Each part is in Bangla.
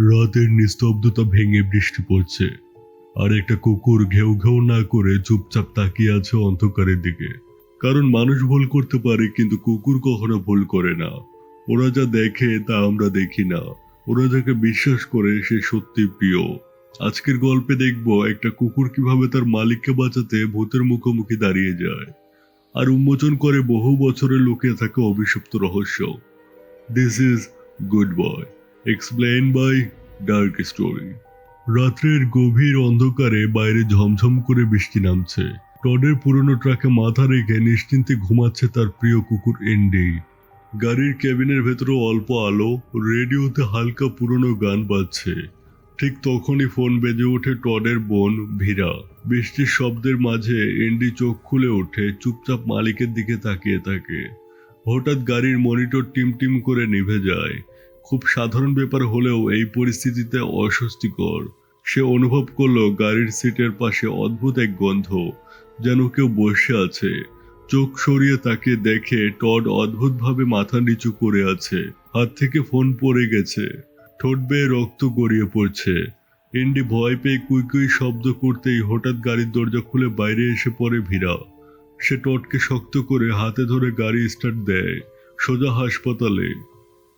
রাতের নিস্তব্ধতা ভেঙে বৃষ্টি পড়ছে। আর একটা কুকুর ঘেউ ঘেউ না করে চুপচাপ তাকিয়ে আছে অন্ধকারের দিকে। কারণ মানুষ ভুল করতে পারে, কিন্তু কুকুর কখনো ভুল করে না। ওরা যা দেখে, তা আমরা দেখি না। ওরা যাকে বিশ্বাস করে, সে সত্যি প্রিয়। আজকের গল্পে দেখব একটা কুকুর কীভাবে তার মালিককে বাঁচাতে ভূতের মুখোমুখি দাঁড়িয়ে যায়। আর উন্মোচন করে বহু বছরের লুকিয়ে থাকা অভিশপ্ত রহস্য। This is good boy explain by dark story রাত্রের গভীর অন্ধকারে বাইরে ঝমঝম করে বৃষ্টি নামছে। টডের পুরনো ট্রাকে মাথা রেখে নিশ্চিন্তে ঘুমাচ্ছে তার প্রিয় কুকুর এন্ডি। গাড়ির কেবিনের ভেতরে অল্প আলো, রেডিওতে হালকা পুরনো গান বাজছে। ঠিক তখনই ফোন বেজে ওঠে টডের বোন ভীরা। বৃষ্টির শব্দের মাঝে এন্ডি চোখ খুলে ওঠে, চুপচাপ মালিকের দিকে তাকিয়ে থাকে। হঠাৎ গাড়ির মনিটর টিমটিম করে নিভে যায়। খুব সাধারণ ব্যাপার হলেও এই পরিস্থিতিতে অস্বস্তিকর। সে অনুভব করল গাড়ির সিটের পাশে অদ্ভুত এক গন্ধ, যেন কেউ বসে আছে। চোখ সরিয়ে তাকে দেখে টড অদ্ভুতভাবে মাথা নিচু করে আছে। হাত থেকে ফোন পড়ে গেছে। ঠোঁট বেয়ে রক্ত গড়িয়ে পড়ছে। ইন্ডি ভয় পেয়ে কুই কুই শব্দ করতেই হঠাৎ গাড়ির দরজা খুলে বাইরে এসে পড়ে ভিড়া সে টটকে শক্ত করে হাতে ধরে গাড়ি স্টার্ট দেয়, সোজা হাসপাতালে।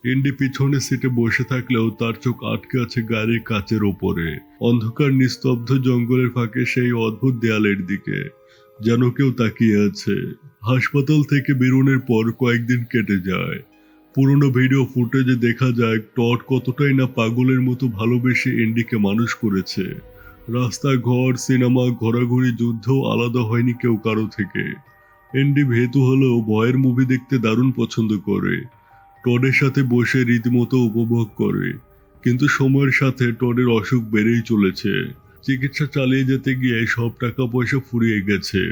ইন্ডি পিছনে সিটে বসে থাকলেও তার চোখ আটকে আছে গাড়ির কাচের ওপরে। অন্ধকার, নিস্তব্ধ জঙ্গলের ফাঁকে সেই অদ্ভুত দেয়ালের দিকে, যেন কেউ তাকিয়ে আছে। হাসপাতাল থেকে বেরোনোর পর কয়েকদিন কেটে যায়। পুরনো ভিডিও ফুটেজে দেখা যায় টট কতটাই না পাগলের মতো ভালোবেসে এন্ডিকে মানুষ করেছে। রাস্তা ঘর সিনেমা, ঘোরাঘুরি যুদ্ধ আলাদা হয়নি কেউ কারও থেকে। এন্ডি ভেতু হলেও ভয়ের মুভি দেখতে দারুণ পছন্দ করে। টডের সাথে বসে রীতিমতো উপভোগ করে, কিন্তু সময়ের সাথে টডের অসুখ বেড়েই চলেছে। চিকিৎসা চালিয়ে যেতে গিয়ে সব টাকা পয়সা ফুরিয়ে গেছে।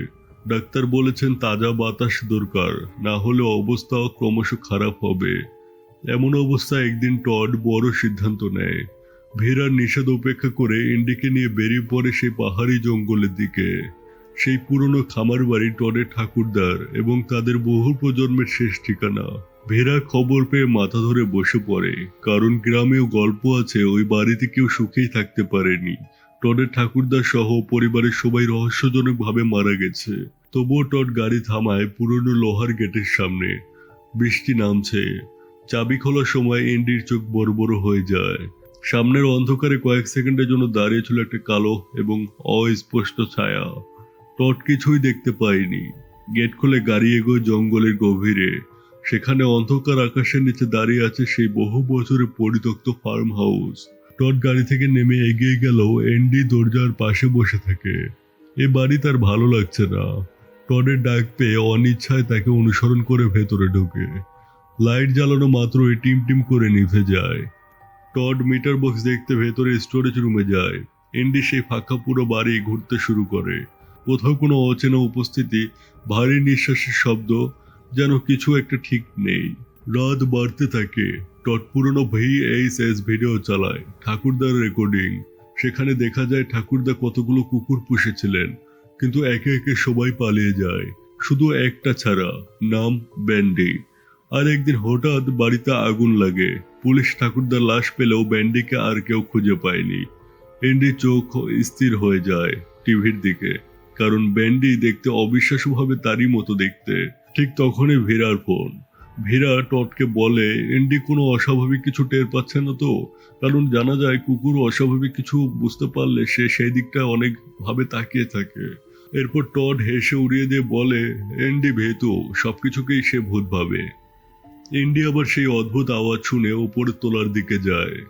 ডাক্তার বলেছেন তাজা বাতাস দরকার, না হলে অবস্থা ক্রমশ খারাপ হবে। এমন অবস্থায় একদিন টড বড় সিদ্ধান্ত নেয়। ভেরার নিষেধ উপেক্ষা করে ইন্ডিকে নিয়ে বেরিয়ে পড়ে সেই পাহাড়ি জঙ্গলের দিকে। সেই পুরনো খামার বাড়ি টডের ঠাকুরদার এবং তাদের বহু প্রজন্মের শেষ ঠিকানা। ভেরা খবর পেয়ে মাথা ধরে বসে পড়ে। কারণ গ্রামেও গল্প আছে, ওই বাড়িতে কেউ সুখেই থাকতে পারেনি। টডের ঠাকুরদার সহ পরিবারের সবাই রহস্যজনকভাবে মারা গেছে। তবুও টড গাড়ি থামায় পুরনো লোহার গেটের সামনে। বৃষ্টি নামছে। চাবি খোলার সময় এন্ডির চোখ বড় বড় হয়ে যায়। সামনের অন্ধকারে কয়েক সেকেন্ডের জন্য দাঁড়িয়ে ছিল একটা কালো এবং অস্পষ্ট ছায়া। টট কিছুই দেখতে পায়নি। গেট খুলে গাড়ি এগোয় জঙ্গলের গভীরে। সেখানে অন্ধকার আকাশের নিচে দাঁড়িয়ে আছে সেই বহু বছরের পরিত্যক্ত ফার্ম হাউস টট গাড়ি থেকে নেমে এগিয়ে গেল এন্ডি দরজার পাশে বসে থাকে। এ বাড়ি তার ভালো লাগছে না। টডের ডাক পেয়ে অনিচ্ছায় তাকে অনুসরণ করে ভেতরে ঢোকে। লাইট জ্বালানো মাত্রই টিম টিম করে নিভে যায়। টড মিটার বক্স দেখতে ভেতরে স্টোরেজ রুমে যায়। এন্ডি সেই ফাঁকা পুরো বাড়ি ঘুরতে শুরু করে। কোথাও কোনো অচেনা উপস্থিতি, ভারী নিঃশ্বাসের শব্দ যেন কিছু একটা ঠিক নেই। রাত বাড়তে থাকে। টট পুরনো ভিএইচএস ভিডিও চালায়। ঠাকুরদার রেকর্ডিং। সেখানে দেখা যায় ঠাকুরদা কতগুলো কুকুর পুষেছিলেন, কিন্তু একে একে সবাই পালিয়ে যায়। শুধু একটা ছাড়া, নাম ব্যান্ডি। আর একদিন হঠাৎ বাড়িতে আগুন লাগে। পুলিশ ঠাকুরদার লাশ পেলেও ব্যান্ডিকে আর কেউ খুঁজে পায়নি। এন্ডি চোখ স্থির হয়ে যায় টিভির দিকে। কারণ ব্যান্ডি দেখতে অবিশ্বাস্যভাবে তারই মতো দেখতে। ঠিক তখনই ভীরার ফোন। ভীরা টটকে বলে, এন্ডি, কোনো অস্বাভাবিক কিছু টের পাচ্ছে না তো? কারণ জানা যায় কুকুর অস্বাভাবিক কিছু বুঝতে পারলে সে সেই দিকটা অনেক ভাবে তাকিয়ে থাকে। এরপর টড হেসে উড়িয়ে দিয়ে বলে, এন্ডি ভেতু, সবকিছুকেই সে ভূত ভাবে। এন্ডি আবার সেই অদ্ভুত আওয়াজ শুনে উপরের তোলার দিকে যায়।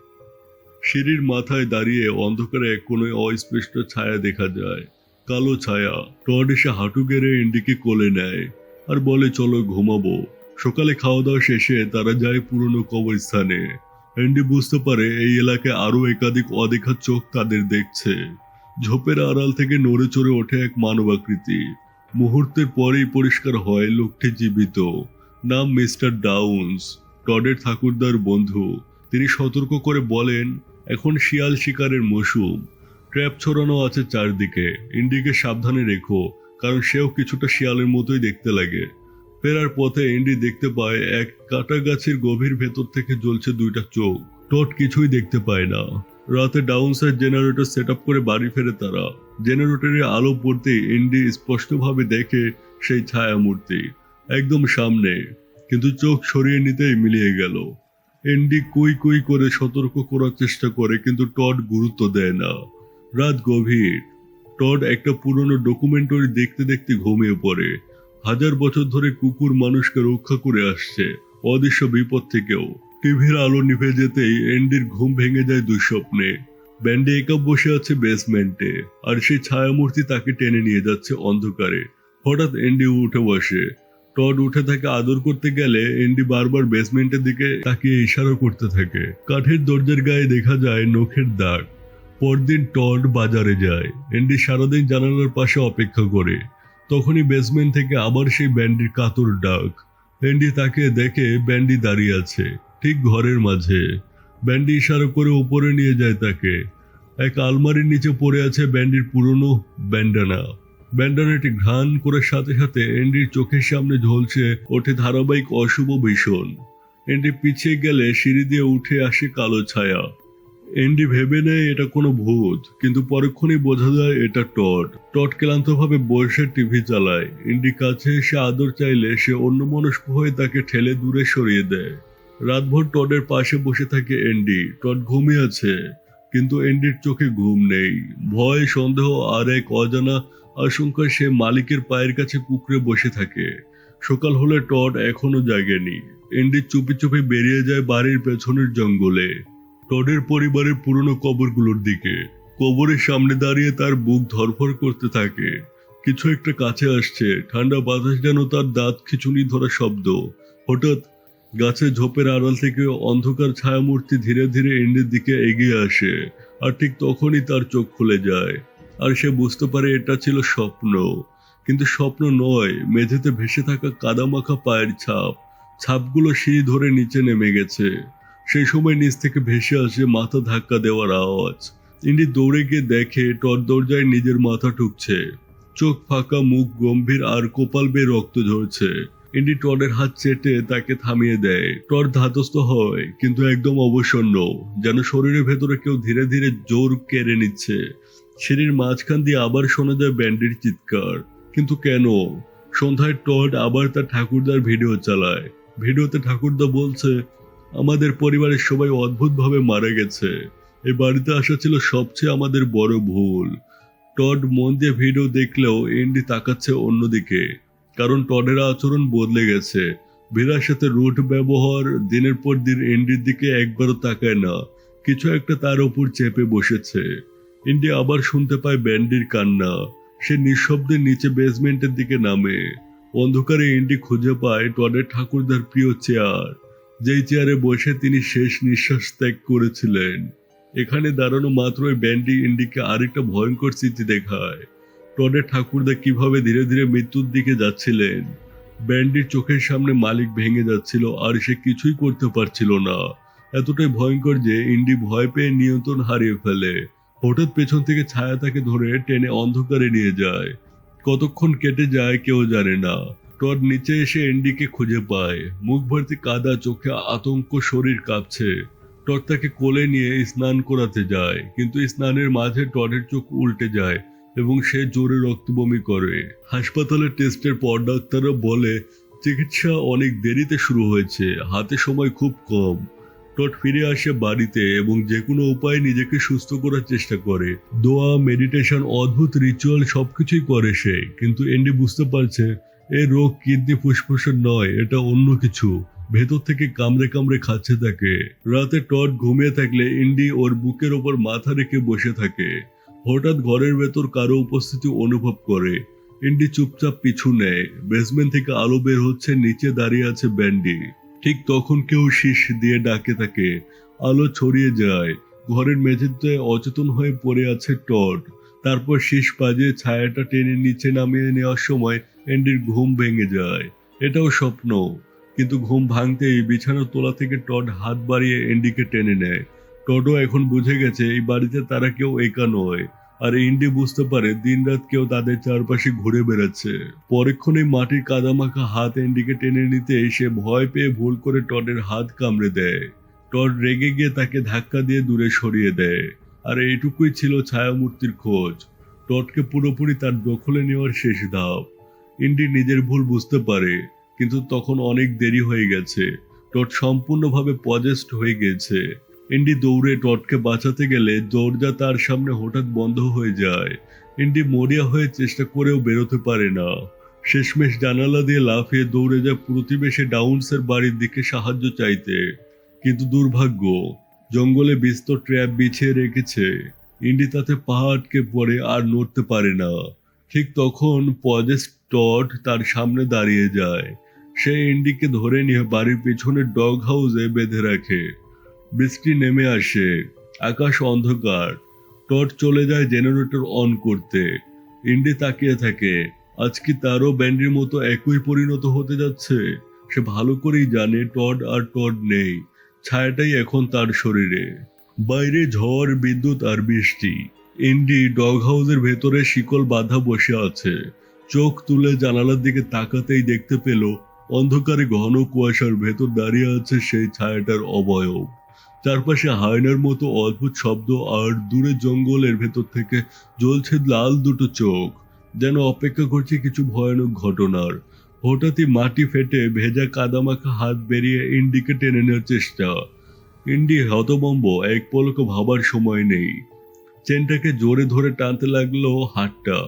সিঁড়ির মাথায় দাঁড়িয়ে অন্ধকারে এক কোণে অস্পষ্ট ছায়া দেখা যায়। কালো ছায়া। টড এসে হাঁটু গেড়ে এন্ডিকে কোলে নেয়। আর বলে, চলো ঘুমাবো। সকালে খাওয়া দাওয়া শেষে তারা যায় পুরনো কবরস্থানে। অ্যান্ডি বুঝতে পারে এই এলাকায় আরও একাধিক অদেখা চোখ তাদের দেখছে। ঝোপের আড়াল থেকে নড়ে চড়ে ওঠে এক মানবাকৃতি। মুহূর্তের পরেই পরিষ্কার হয়, লোকটি জীবিত। নাম মিস্টার ডাউন্স, টডের ঠাকুরদার বন্ধু। তিনি সতর্ক করে বলেন, এখন শিয়াল শিকারের মৌসুম। ট্র্যাপ ছড়ানো আছে চারদিকে। ইন্ডিকে সাবধানে রেখো। কারণ সেও কিছুটা শিয়ালের মতোই দেখতে লাগে। ফেরার পথে এন্ডি দেখতে পায়, এক কাটা গাছের গভীর ভেতর থেকে জ্বলছে দুইটা চোখ। টট কিছুই দেখতে পায় না। রাতে ডাউন সাইড জেনারেটর সেট করে বাড়ি ফেরে তারা। জেনারেটরের আলো পড়তে ইন্ডি স্পষ্টভাবে দেখে সেই ছায়া মূর্তি একদম সামনে। কিন্তু চোখ সরিয়ে নিতেই মিলিয়ে গেল। এন্ডি কুই কুই করে সতর্ক করার চেষ্টা করে, কিন্তু টট গুরুত্ব দেয় না। রাত গভীর। টড একটা পুরনো ডকুমেন্টারি দেখতে দেখতে ঘুমিয়ে পড়ে। হাজার বছর ধরে কুকুর মানুষকে রক্ষা করে আসছে অদৃশ্য বিপদ থেকেও। টিভির আলো নিভে যেতেই এন্ডির ঘুম ভেঙে যায় দুঃস্বপ্নে। ব্যান্ডে একা বসে আছে বেসমেন্টে আর সেই ছায়ামূর্তি তাকে টেনে নিয়ে যাচ্ছে অন্ধকারে। হঠাৎ এন্ডি উঠে বসে। টড উঠে তাকে আদর করতে গেলে এন্ডি বারবার বেসমেন্টের দিকে তাকিয়ে ইশারা করতে থাকে। কাঠের দরজার গায়ে দেখা যায় নখের দাগ। পরদিন টড বাজারে যায়। এন্ডি সারাদিন জানালার পাশে অপেক্ষা করে। তখনই বেসমেন্ট থেকে আবার সেই ব্যান্ডির কাতর ডাক। ব্যান্ডি তাকে দেখে ব্যান্ডি দাঁড়িয়ে আছে, ঠিক ঘরের মাঝে। ব্যান্ডি ইশারা করে উপরে নিয়ে যায় তাকে। এক আলমারির নিচে পড়ে আছে ব্যান্ডির পুরনো ব্যান্ডানা। ব্যান্ডানাটি ঘ্রাণ করার সাথে সাথে এন্ডির চোখের সামনে ঝলছে ওঠে ধারাবাহিক অশুভ ভীষণ। এন্ডি পিছিয়ে গেলে সিঁড়ি দিয়ে উঠে আসে কালো ছায়া। এন্ডি ভেবে নেয় এটা কোনো ভূত, কিন্তু পরক্ষণেই বোঝা যায় এটা টট টট ক্লান্তভাবে বসে টিভি চালায়। এন্ডি কাছে এসে আদর চাইলে সে অন্যমনস্ক হয়ে তাকে ঠেলে দূরে সরিয়ে দেয়। রাতভর টডের পাশে বসে থাকে এন্ডি। টড ঘুমিয়ে আছে, কিন্তু এন্ডির চোখে ঘুম নেই। ভয়, সন্দেহ আর এক অজানা আশঙ্কায় সে মালিকের পায়ের কাছে কুকড়ে বসে থাকে। সকাল হলে টড এখনও জাগেনি। এন্ডি চুপি চুপি বেরিয়ে যায় বাড়ির পেছনের জঙ্গলে। টডের পরিবারের পুরনো কবরগুলোর দিকে। কবরের সামনে দাঁড়িয়ে তার বুক ধরফর করতে থাকে। কিছু একটা কাছে আসছে। ঠান্ডা বাতাস যেন তার দাঁত খিচুনি ধরা শব্দ। হঠাৎ গাছের ঝোপের আড়াল থেকে অন্ধকার ছায়ামূর্তি ধীরে ধীরে এন্ডের দিকে এগিয়ে আসে আর ঠিক তখনই তার চোখ খুলে যায়। আর সে বুঝতে পারে এটা ছিল স্বপ্ন। কিন্তু স্বপ্ন নয়, মেঝেতে ভেসে থাকা কাদামাখা পায়ের ছাপ। ছাপগুলো সিঁড়ি ধরে নিচে নেমে গেছে। সেই সময় নিচ থেকে ভেসে আসে মাথা ধাক্কা দেওয়ার আওয়াজ। ইন্ডি দৌড়ে গিয়ে দেখে টর দরজায় নিজের মাথা ঠুকছে। চোখ ফাঁকা, মুখ গম্ভীর, আর কোপাল বেয়ে রক্ত ঝরছে। ইন্ডি টরের হাত চেটে তাকে থামিয়ে দেয়। টর ধাতস্থ হয়, কিন্তু একদম অবসন্ন, যেন শরীরের ভেতরে কেউ ধীরে ধীরে জোর কেড়ে নিচ্ছে। সিঁড়ির মাঝখান দিয়ে আবার শোনা যায় ব্যান্ডের চিৎকার। কিন্তু কেন? সন্ধ্যায় টড আবার তার ঠাকুরদার ভিডিও চালায়। ভিডিওতে ঠাকুরদা বলছে আমাদের পরিবারের সবাই অদ্ভুতভাবে মারা গেছে। এই বাড়িতে আসা ছিল সবচেয়ে আমাদের বড় ভুল। টড মন দিয়ে ভিডিও দেখলেও এন্ডি তাকাচ্ছে অন্যদিকে, কারণ টডের আচরণ বদলে গেছে। ভীরার সাথে রুট ব্যবহার দিনের পর দিন এন্ডির দিকে একবারও তাকায় না, কিছু একটা তার উপর চেপে বসেছে। এন্ডি আবার শুনতে পায় ব্যান্ডির কান্না, সে নিঃশব্দে নিচে বেসমেন্টের দিকে নামে। অন্ধকারে ইন্ডি খুঁজে পায় টডের ঠাকুরদার প্রিয় চেয়ার। যেই চেয়ারে বসে তিনি শেষ নিঃশ্বাস ত্যাগ করেছিলেন। এখানে দাঁড়ানো মাত্রই ব্যান্ডি ইন্ডিকে আরেকটা ভয়ঙ্কর স্মৃতি দেখায়। টডের ঠাকুরদা কীভাবে ধীরে ধীরে মৃত্যুর দিকে যাচ্ছিলেন? ব্যান্ডির চোখের সামনে মালিক ভেঙে যাচ্ছিল আর সে কিছুই করতে পারছিল না। এতটাই ভয়ঙ্কর যে ইন্ডি ভয় পেয়ে নিয়ন্ত্রণ হারিয়ে ফেলে। হঠাৎ পেছন থেকে ছায়া তাকে ধরে টেনে অন্ধকারে নিয়ে যায়। কতক্ষণ কেটে যায় কেউ জানে না। টড নিচে এসে এন্ডিকে খুঁজে পায়। মুখ ভর্তি কাদা চোখে আতঙ্ক শরীর কাঁপছে। টড তাকে কোলে নিয়ে স্নান করাতে যায়, কিন্তু স্নানের মাঝে টডের চোখ উল্টে যায় এবং সে জোরে রক্ত বমি করে। হাসপাতালে টেস্টের পর ডাক্তাররা বলে, চিকিৎসা অনেক দেরিতে শুরু হয়েছে, হাতে সময় খুব কম। টট ফিরে আসে বাড়িতে এবং যে কোনো উপায়ে নিজেকে সুস্থ করার চেষ্টা করে। দোয়া, মেডিটেশন, অদ্ভুত রিচুয়াল সবকিছুই করে সে, কিন্তু এন্ডি বুঝতে পারছে এই রোগ কিডনি ফুসফুসের নয়, এটা অন্য কিছু। ভেতর থেকে কামড়ে কামড়ে খাচ্ছে তাকে। রাতে টট ঘুমিয়ে থাকলে ইন্ডি ওর বুকের ওপর মাথা রেখে বসে থাকে। হঠাৎ ঘরের ভেতর কারও উপস্থিতি অনুভব করে। ইন্ডি চুপচাপ পিছু নেয়। বেসমেন্ট থেকে আলো বের হচ্ছে, নিচে দাঁড়িয়ে আছে ব্যান্ডি। ঠিক তখন কেউ শীষ দিয়ে ডাকে তাকে। আলো ছড়িয়ে যায়। ঘরের মেঝেতে অচেতন হয়ে পড়ে আছে টট তারপর শীষ বাজিয়ে ছায়াটা টেনে নিচে নামিয়ে নেওয়ার সময় এন্ডির ঘুম ভেঙে যায়। এটাও স্বপ্ন। কিন্তু ঘুম ভাঙতেই বিছানার তোলা থেকে টড হাত বাড়িয়ে এন্ডিকে টেনে নেয়। টডও এখন বুঝে গেছে, এই বাড়িতে তারা কেউ একা নয়। আর ইন্ডি বুঝতে পারে, দিনরাত কেউ তাদের চারপাশে ঘুরে বেড়াচ্ছে। পরক্ষণে মাটির কাদামাখা হাত এন্ডিকে টেনে নিতে সে ভয় পেয়ে ভুল করে টডের হাত কামড়ে দেয়। টড রেগে গিয়ে তাকে ধাক্কা দিয়ে দূরে সরিয়ে দেয়। আর এইটুকুই ছিল ছায়ামূর্তির খোঁজ। টডকে পুরোপুরি তার দখলে নেওয়ার শেষ ধাপ। ইন্ডি নিজের ভুল বুঝতে পারে, কিন্তু তখন অনেক দেরি হয়ে গেছে। টট সম্পূর্ণভাবে পজেস্ট হয়ে গেছে। ইন্ডি দৌড়ে টটকে বাঁচাতে গেলে দরজা তার সামনে হঠাৎ বন্ধ হয়ে যায়। ইন্ডি মরিয়া হয়ে চেষ্টা করেও বেরোতে পারে না। শেষমেশ জানালা দিয়ে লাফিয়ে দৌড়ে যায় প্রতিবেশী ডাউন্সের বাড়ির দিকে সাহায্য চাইতে। কিন্তু দুর্ভাগ্য, জঙ্গলে বিস্তর ট্র্যাপ বিছিয়ে রেখেছে। ইন্ডি তাতে পাহাড়কে পড়ে আর নড়তে পারে না। ঠিক তখন পজেস্ট টট তার সামনে দাঁড়িয়ে যায়। সে ইন্ডিকে ধরে নিয়ে বাড়ির পেছনের ডগ হাউসে বেঁধে রাখে। বৃষ্টি নেমে আসে। আকাশ অন্ধকার। টট চলে যায় জেনারেটর অন করতে। ইন্ডি তাকিয়ে থাকে। আজ কি তারও ব্যান্ডির মতো একই পরিণত হতে যাচ্ছে? সে ভালো করেই জানে টড আর টড নেই। ছায়াটাই এখন তার শরীরে। বাইরে ঝড়, বিদ্যুৎ আর বৃষ্টি। ইন্ডি ডগ হাউসের ভেতরে শিকল বাঁধা বসে আছে। চোখ তুলে জানালার দিকে তাকাতেই দেখতে পেল, অন্ধকারে ঘন কুয়াশার ভেতর দাঁড়িয়ে আছে সেই ছায়াটার অবয়ব। চারপাশে হায়নার মতো অদ্ভুত শব্দ আর দূরে জঙ্গলের ভেতর থেকে জ্বলছে লাল দুটো চোখ, যেন অপেক্ষা করছে কিছু ভয়ানক ঘটনার। হঠাৎই মাটি ফেটে ভেজা কাদামাখা হাত বেরিয়ে ইন্ডিকে টেনে নেওয়ার চেষ্টা। ইন্ডি হতবম্ব এক পলক ভাবার সময় নেই। চেনটাকে জোরে ধরে টানতে লাগল হাতটা।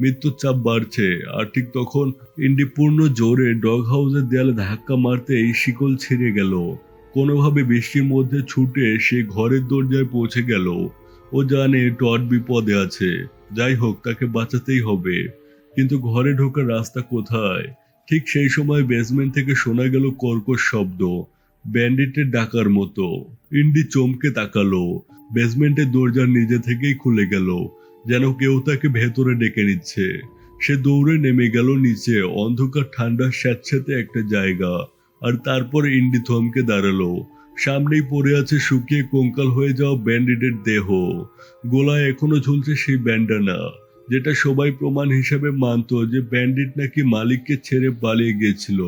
মৃত্যুর চাপ বাড়ছে। আর ঠিক তখন ইন্ডি পূর্ণ জোরে ডগ হাউসের দেয়ালে ধাক্কা মারতেই শিকল ছিঁড়ে গেল। কোনোভাবে বৃষ্টির মধ্যে ছুটে সে ঘরের দরজায় পৌঁছে গেল। ও জানে টড বিপদে আছে। যাই হোক, তাকে বাঁচাতেই হবে। কিন্তু ঘরে ঢোকার রাস্তা কোথায়? ঠিক সেই সময় বেসমেন্ট থেকে শোনা গেল কর্কশ শব্দ। ব্যান্ডিটের ডাকার মতো। ইন্ডি চমকে তাকালো। বেসমেন্টের দরজা নিজে থেকেই খুলে গেল। যেন কেউ তাকে ভেতরে ডেকে নিচ্ছে। সে দৌড়ে নেমে গেল নিচে। অন্ধকার, ঠান্ডা, স্যাঁতস্যাঁতে একটা জায়গা। আর তারপর ইন্ডি থমকে দাঁড়াল। সামনেই পড়ে আছে শুকিয়ে কঙ্কাল হয়ে যাওয়া ব্যান্ডিটের দেহ। গোলায় এখনও ঝুলছে সেই ব্যান্ডানা, যেটা সবাই প্রমাণ হিসেবে মানতো যে ব্যান্ডিট নাকি মালিককে ছেড়ে পালিয়ে গিয়েছিল।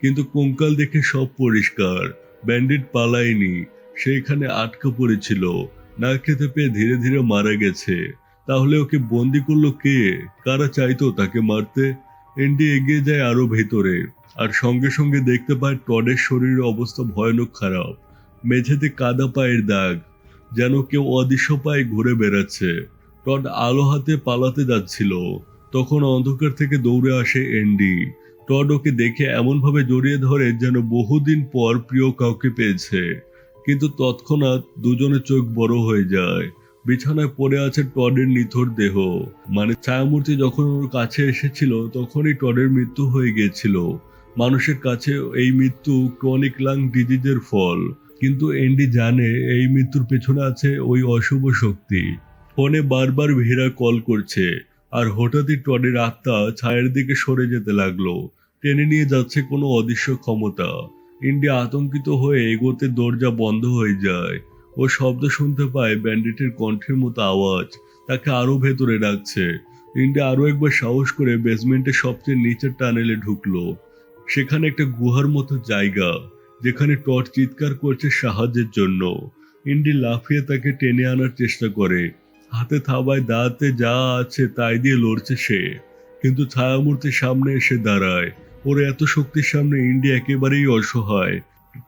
কিন্তু কঙ্কাল দেখে সব পরিষ্কার। ব্যান্ডিট পালায়নি। সেইখানে আটকা পড়েছিল। না খেতে পেয়ে ধীরে ধীরে মারা গেছে। তাহলে ওকে বন্দি করল কে? কারা চাইতো তাকে মারতে? এন্ডি এগিয়ে যায় আরও ভেতরে। আর সঙ্গে সঙ্গে দেখতে পায় টডের শরীরের অবস্থা ভয়ানক খারাপ। মেঝেতে কাদা পায়ের দাগ। যেন কেউ অদৃশ্য পায়ে ঘুরে বেড়াচ্ছে। টড আলো হাতে পালাতে যাচ্ছিল। তখন অন্ধকার থেকে দৌড়ে আসে এন্ডি। টড ওকে দেখে এমনভাবে জড়িয়ে ধরে যেন বহুদিন পর প্রিয় কাউকে পেয়েছে। কিন্তু তৎক্ষণাৎ দুজনের চোখ বড় হয়ে যায়। বিছানায় পড়ে আছে টডের নিথর দেহ। মানে ছায়ামূর্তি যখন ওর কাছে এসেছিল, তখনই টডের মৃত্যু হয়ে গিয়েছিল। মানুষের কাছে এই মৃত্যু ক্রনিক লাং ডিজিজের ফল। কিন্তু এন্ডি জানে এই মৃত্যুর পেছনে আছে ওই অশুভ শক্তি। ফোনে বারবার ভীরা কল করছে। আর হঠাৎই টডের আত্মা ছায়ের দিকে সরে যেতে লাগল। টেনে নিয়ে যাচ্ছে কোনো অদৃশ্য ক্ষমতা। ইন্ডি আতঙ্কিত হয়ে এগোতে দরজা বন্ধ হয়ে যায়। ও শব্দ শুনতে পায় ব্যান্ডিটের কণ্ঠের মতো আওয়াজ। তাকে আরও ভেতরে ডাকছে। ইন্ডি আরও একবার সাহস করে বেসমেন্টের সবচেয়ে নিচের টানেলে ঢুকলো। সেখানে একটা গুহার মতো জায়গা, যেখানে টট চিৎকার করছে সাহায্যের জন্য। ইন্ডি লাফিয়ে তাকে টেনে আনার চেষ্টা করে। হাতে থাবায় দাঁতে যা আছে তাই দিয়ে লড়ছে সে। কিন্তু ছায়ামূর্তির সামনে এসে দাঁড়ায়। ওর, এত শক্তির সামনে ইন্ডি একেবারেই অসহায়।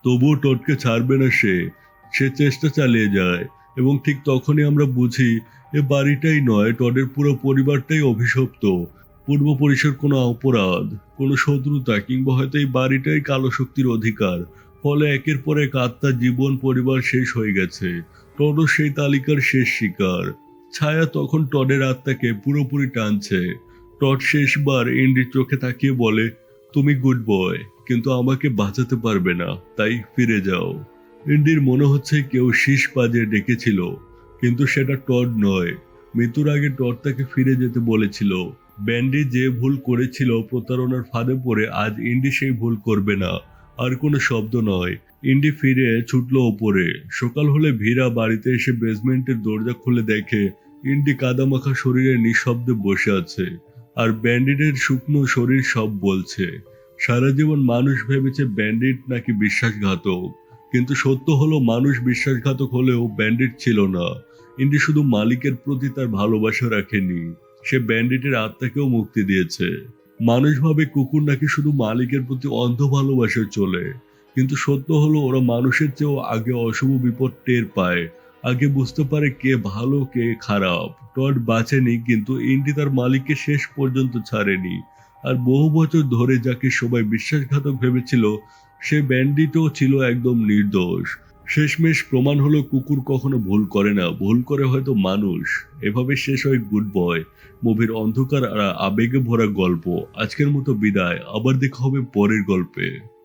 তবুও টটকে ছাড়বে না সে। সে চেষ্টা চালিয়ে যায় এবং ঠিক তখনই আমরা বুঝি এ বাড়িটাই নয়, টডের পুরো পরিবারটাই অভিশপ্ত। পূর্ব কোনো অপরাধ, কোনো শত্রুতা কিংবা হয়তো এই বাড়িটাই কালো শক্তির অধিকার। ফলে একের পর এক আত্মার জীবন, পরিবার শেষ হয়ে গেছে। টডও সেই তালিকার শেষ শিকার। ছায়া তখন টডের আত্মাকে পুরোপুরি টানছে। টড শেষবার ইন্ডির চোখে তাকিয়ে বলে, তুমি গুড বয় কিন্তু আমাকে বাঁচাতে পারবে না, তাই ফিরে যাও। ইন্ডির মনে হচ্ছে কেউ শীষ পাজে ডেকেছিল, কিন্তু সেটা টড নয়। মৃত্যুর আগে টড তাকে ফিরে যেতে বলেছিল। ব্যান্ডি যে ভুল করেছিল প্রতারণার ফাঁদে পড়ে আজ ইন্ডি সেই ভুল করবে না, আর কোনো শব্দ নয়। ইন্ডি ফিরে ছুটলো ওপরে। সকাল হলে ভীরা বাড়িতে এসে বেসমেন্টের দরজা খুলে দেখে ইন্ডি কাদামাখা শরীরে নিঃশব্দে বসে আছে, আর ব্যান্ডিডের শুকনো শরীর সব বলছে। সারা জীবন মানুষ ভেবেছে ব্যান্ডিট নাকি বিশ্বাসঘাতক। কিন্তু সত্য হলো, মানুষ বিশ্বাসঘাতক হলেও ব্যান্ডিট ছিল না। ইন্ডি শুধু মালিকের প্রতি তার ভালোবাসা রাখেনি, সে ব্যান্ডিটের আত্মাকেও মুক্তি দিয়েছে। মানুষ ভাবে কুকুর নাকি শুধু মালিকের প্রতি অন্ধ ভালোবাসায় চলে, কিন্তু সত্য হলো, ওরা মানুষের চেয়েও আগে অশুভ বিপদ টের পায়, আগে বুঝতে পারে কে ভালো, কে খারাপ। টড বাঁচেনি, কিন্তু ইন্ডি তার মালিককে শেষ পর্যন্ত ছাড়েনি। আর বহু বছর ধরে যাকে সবাই বিশ্বাসঘাতক ভেবেছিল সে ব্যান্ডিটও ছিল একদম নির্দোষ। শেষমেশ প্রমাণ হলো কুকুর কখনো ভুল করে না, ভুল করে হয়তো মানুষ। এভাবে শেষ হয় গুড বয় মুভির অন্ধকার আর আবেগে ভরা গল্প। আজকের মতো বিদায়, আবার দেখা হবে পরের গল্পে।